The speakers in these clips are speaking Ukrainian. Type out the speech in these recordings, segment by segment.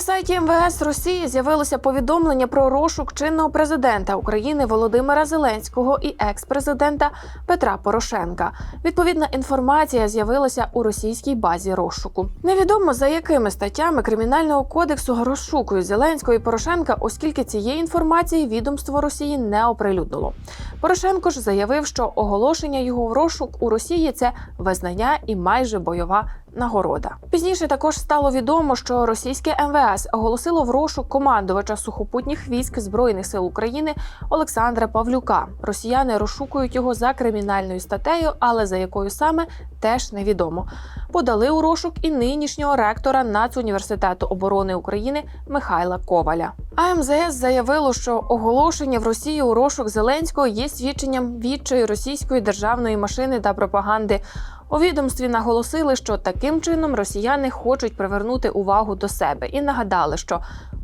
Сайті МВС Росії з'явилося повідомлення про розшук чинного президента України Володимира Зеленського і екс-президента Петра Порошенка. Відповідна інформація з'явилася у російській базі розшуку. Невідомо за якими статтями кримінального кодексу розшукують Зеленського і Порошенка, оскільки цієї інформації відомство Росії не оприлюднило. Порошенко ж заявив, що оголошення його в розшук у Росії це визнання і майже бойова нагорода. Пізніше також стало відомо, що російське МВС оголосило в розшук командувача сухопутніх військ збройних сил України Олександра Павлюка. Росіяни розшукують його за кримінальною статтею, але за якою саме теж невідомо. Подали у розшук і нинішнього ректора Нацуніверситету оборони України Михайла Коваля. А МЗС заявило, що оголошення в Росії у розшук Зеленського є свідченням відчаю російської державної машини та пропаганди. У відомстві наголосили, що таким чином росіяни хочуть привернути увагу до себе і нагадали, що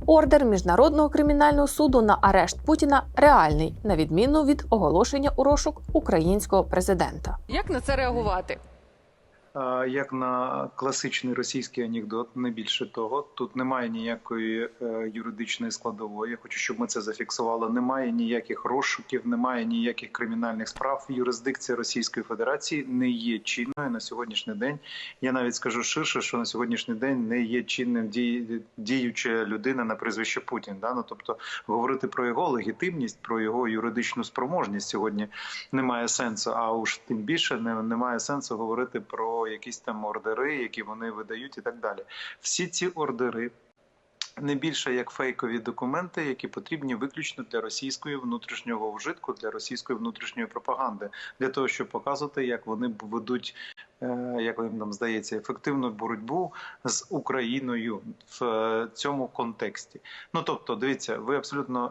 ордер міжнародного кримінального суду на арешт Путіна реальний, на відміну від оголошення у розшук українського президента. Як на це реагувати? Як на класичний російський анекдот, не більше того. Тут немає ніякої е, юридичної складової. Я хочу, щоб ми це зафіксували. Немає ніяких розшуків, немає ніяких кримінальних справ. Юрисдикція Російської Федерації не є чинною на сьогоднішній день. Я навіть скажу ширше, що на сьогоднішній день не є чинним діюча людина на прізвище Путін. Да? Ну, тобто говорити про його легітимність, про його юридичну спроможність сьогодні немає сенсу. А уж тим більше немає сенсу говорити про якісь там ордери, які вони видають, і так далі. Всі ці ордери. Не більше як фейкові документи, які потрібні виключно для російської внутрішнього вжитку, для російської внутрішньої пропаганди, для того, щоб показувати, як вони ведуть, як їм там здається, ефективну боротьбу з Україною в е, цьому контексті. Ну тобто, дивіться, ви абсолютно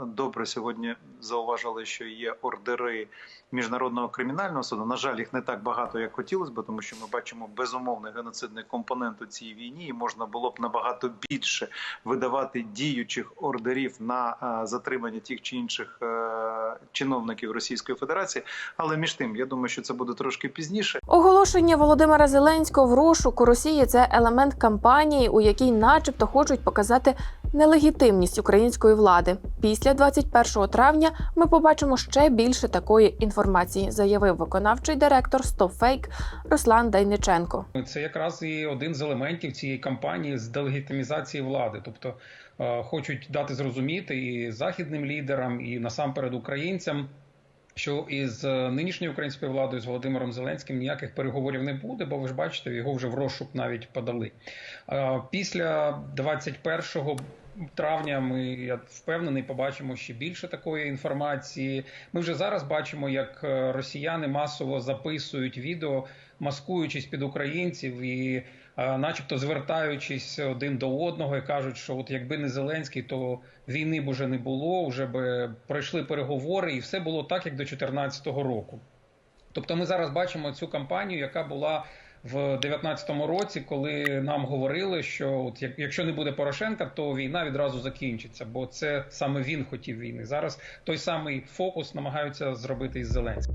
е, добре сьогодні зауважили, що є ордери міжнародного кримінального суду. На жаль, їх не так багато, як хотілося б, тому що ми бачимо безумовний геноцидний компонент у цій війні, і можна було б набагато більше видавати діючих ордерів на е, затримання тих чи інших е, чиновників Російської Федерації. Але між тим, я думаю, що це буде трошки пізніше. Оголошення Володимира Зеленського в розшук у Росії це елемент кампанії, у якій, начебто, хочуть показати нелегітимність української влади. Після 21 травня ми побачимо ще більше такої інформації, заявив виконавчий директор StopFake Руслан Дайниченко. Це якраз і один з елементів цієї кампанії з делегітимізації влади, тобто е, хочуть дати зрозуміти і західним лідерам, і насамперед українцям. Що із е, нинішньою українською владою з Володимиром Зеленським ніяких переговорів не буде, бо ви ж бачите, його вже в розшук навіть подали. Після 21 травня ми я впевнений, побачимо ще більше такої інформації. Ми вже зараз бачимо, як е, росіяни масово записують відео, маскуючись під українців і, е, начебто, звертаючись один до одного і кажуть, що от якби не Зеленський, то війни б уже не було, вже б пройшли переговори, і все було так, як до 2014 року. Тобто, ми зараз бачимо цю кампанію, яка була в 2019 році, коли нам говорили, що от якщо не буде Порошенка, то війна відразу закінчиться, бо це саме він хотів війни. Зараз той самий фокус намагаються зробити із Зеленським.